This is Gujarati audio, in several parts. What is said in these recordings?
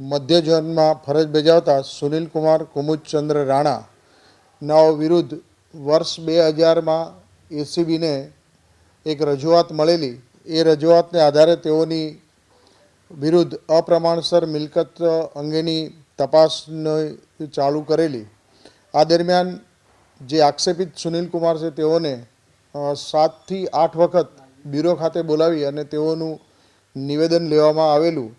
મધ્ય ઝોનમાં ફરજ બજાવતા સુનિલ કુમાર કુમુદચંદ્ર રાણા નાઓ વિરુદ્ધ વર્ષ બે હજારમાં એસીબીને એક રજૂઆત મળેલી. એ રજૂઆતને આધારે તેઓની વિરુદ્ધ અપ્રમાણસર મિલકત અંગેની તપાસને ચાલુ કરેલી. આ દરમિયાન જે આક્ષેપિત સુનિલકુમાર છે તેઓને સાતથી આઠ વખત બ્યુરો ખાતે બોલાવી અને તેઓનું નિવેદન લેવામાં આવેલું.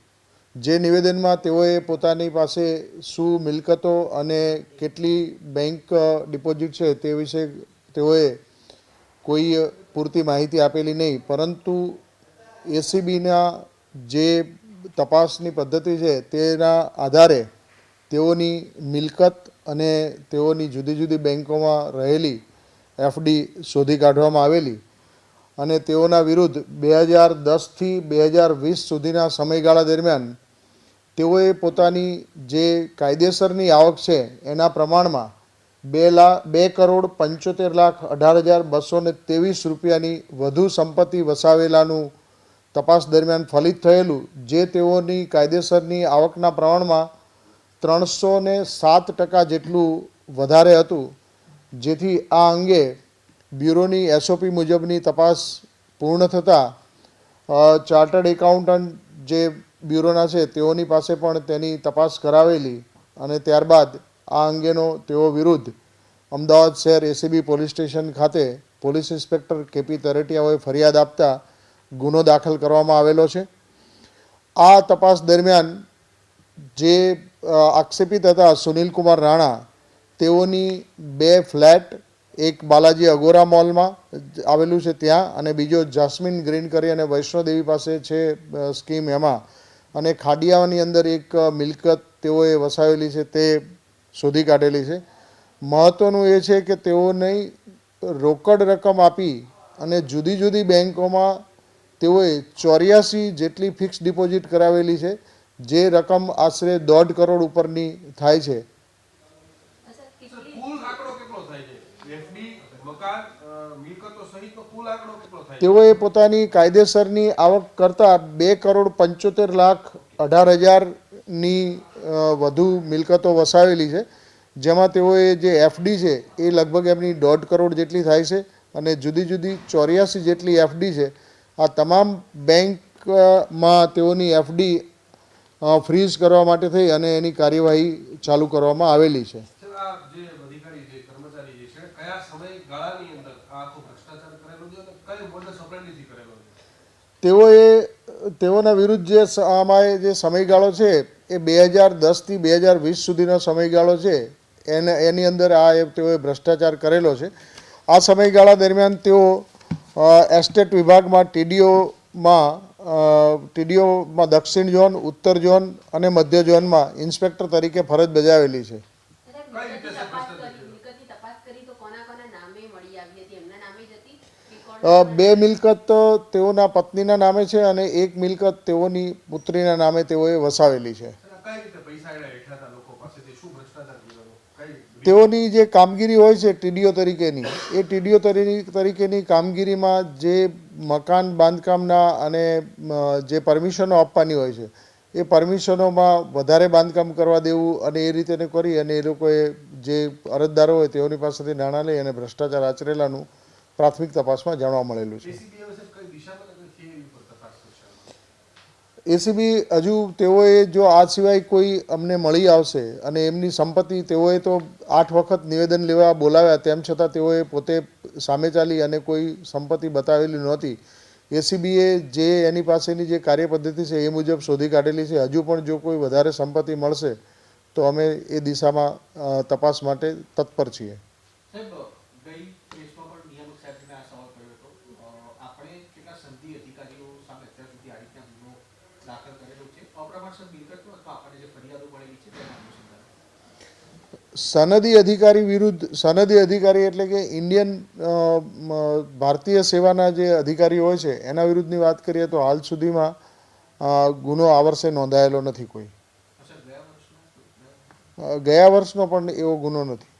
જે નિવેદનમાં તેઓએ પોતાની પાસે શું મિલકતો અને કેટલી બેંક ડિપોઝિટ છે તે વિશે તેઓએ કોઈ પૂરતી માહિતી આપેલી નહીં. પરંતુ એસીબીના જે તપાસની પદ્ધતિ છે તેના આધારે તેઓની મિલકત અને તેઓની જુદી જુદી બેંકોમાં રહેલી એફડી શોધી કાઢવામાં આવેલી અને તેઓના વિરુદ્ધ બે હજાર દસથી બે હજાર વીસ સુધીના સમયગાળા દરમિયાન તેઓએ પોતાની જે કાયદેસરની આવક છે એના પ્રમાણમાં બે લાખ બે કરોડ પંચોતેર લાખ અઢાર હજાર બસો ને ત્રેવીસ રૂપિયાની વધુ સંપત્તિ વસાવેલાનું તપાસ દરમિયાન ફલિત થયેલું, જે તેઓની કાયદેસરની આવકના પ્રમાણમાં ત્રણસો ને સાત ટકા જેટલું વધારે હતું, જેથી આ અંગે બ્યુરોની એસઓપી મુજબની તપાસ પૂર્ણ થતાં ચાર્ટર્ડ એકાઉન્ટન્ટ જે બ્યુરોના છે, તેઓની પાસે પણ તેની તપાસ કરાવેલી અને ત્યારબાદ આ અંગેનો તેઓ વિરુદ્ધ અમદાવાદ શહેર એસીબી પોલીસ સ્ટેશન ખાતે પોલીસ ઇન્સ્પેક્ટર કેપી તરેટિયાઓએ ફરિયાદ આપતા ગુનો દાખલ કરવામાં આવેલો છે. આ તપાસ દરમિયાન જે આક્ષેપિત હતા સુનિલકુમાર રાણા, તેઓની બે ફ્લેટ, એક બાલાજી અગોરા મોલમાં આવેલું છે ત્યાં અને બીજો જાસ્મિન ગ્રીન કરી અને વૈષ્ણોદેવી પાસે છે સ્કીમ એમાં અને ખાડિયાની અંદર એક મિલકત તેઓએ વસાવેલી છે તે શોધી કાઢેલી છે. મહત્ત્વનું એ છે કે તેઓને રોકડ રકમ આપી અને જુદી જુદી બેન્કોમાં તેઓએ ચોર્યાસી જેટલી ફિક્સ ડિપોઝિટ કરાવેલી છે, જે રકમ આશરે દોઢ કરોડ ઉપરની થાય છે સર કેટલી કુલ આંકડો કેટલો થાય છે એફડી મકાન અ, મિલકતો સહિતનો કુલ આંકડો કેટલો થાય છે તેઓએ પોતાની કાયદેસરની આવક કરતાં બે કરોડ પંચોતેર લાખ અઢાર હજારની વધુ મિલકતો વસાવેલી છે. જેમાં તેઓએ જે એફડી છે એ લગભગ એમની દોઢ કરોડ જેટલી થાય છે અને જુદી જુદી ચોર્યાસી જેટલી એફડી છે. આ તમામ બેંકમાં તેઓની એફડી ફ્રીઝ કરવા માટે થઈ અને એની કાર્યવાહી ચાલુ કરવામાં આવેલી છે સર, આ જે અધિકારી જે કર્મચારી જે છે કયા સમયગાળાની અંદર આ આખો ભ્રષ્ટાચાર કરેલો છે અને કઈ મોડસ ઓપરેન્ડીથી કરેલો છે તેઓએ તેઓના વિરુદ્ધ જે સ- આમાં જે સમયગાળો છે એ બે હજાર દસથી બે હજાર વીસ સુધીનો સમયગાળો છે. એને એની અંદર આ એ તેઓએ ભ્રષ્ટાચાર કરેલો છે. આ સમયગાળા દરમિયાન તેઓ એસ્ટેટ વિભાગમાં ટીડીઓમાં ટીડીઓમાં દક્ષિણ ઝોન ઉત્તર ઝોન અને મધ્ય ઝોનમાં ઇન્સ્પેક્ટર તરીકે ફરજ બજાવેલી છે. બે મિલકત તેઓના પત્નીના નામે છે અને એક મિલકત તેઓની પુત્રીના નામે તેઓએ વસાવેલી છે. સર, આ કઈ રીતે પૈસા એના હેઠા હતા લોકો પાસેથી? શું ભ્રષ્ટાચાર કર્યો કઈ રીતે? તેઓની જે કામગીરી હોય છે ટીડીઓ તરીકેની એ ટીડીઓ તરીકેની કામગીરીમાં જે મકાન બાંધકામના અને જે પરમિશનો આપવાની હોય છે એ પરમિશનોમાં વધારે બાંધકામ કરવા દેવું અને એ રીતે કરી અને એ લોકોએ જે અરજદારો હોય તેઓની પાસેથી નાણાં લઈ અને ભ્રષ્ટાચાર આચરેલાનું પ્રાથમિક તપાસમાં જાણવા મળેલું છે. એસીબી હજુ તેઓએ જો આ સિવાય કોઈ અમને મળી આવશે અને એમની સંપત્તિ તેઓએ તો આઠ વખત નિવેદન લેવા બોલાવ્યા તેમ છતાં તેઓએ પોતે સામે ચાલી અને કોઈ સંપત્તિ બતાવેલી નહોતી. એસીબીએ જે એની પાસેની જે કાર્યપદ્ધતિ છે એ મુજબ શોધી કાઢેલી છે. હજુ પણ જો કોઈ વધારે સંપત્તિ મળશે તો અમે એ દિશામાં તપાસ માટે તત્પર છીએ. સનદી અધિકારી વિરુદ્ધ સનદી અધિકારી એટલે કે ઇન્ડિયન ભારતીય સેવાના જે અધિકારી હોય છે એના વિરુદ્ધની વાત કરીએ તો હાલ સુધીમાં ગુનો આ વર્ષે નોંધાયેલો નથી કોઈ અચ્છા ગયા વર્ષનો અ, ગયા વર્ષનો પણ એવો ગુનો નથી.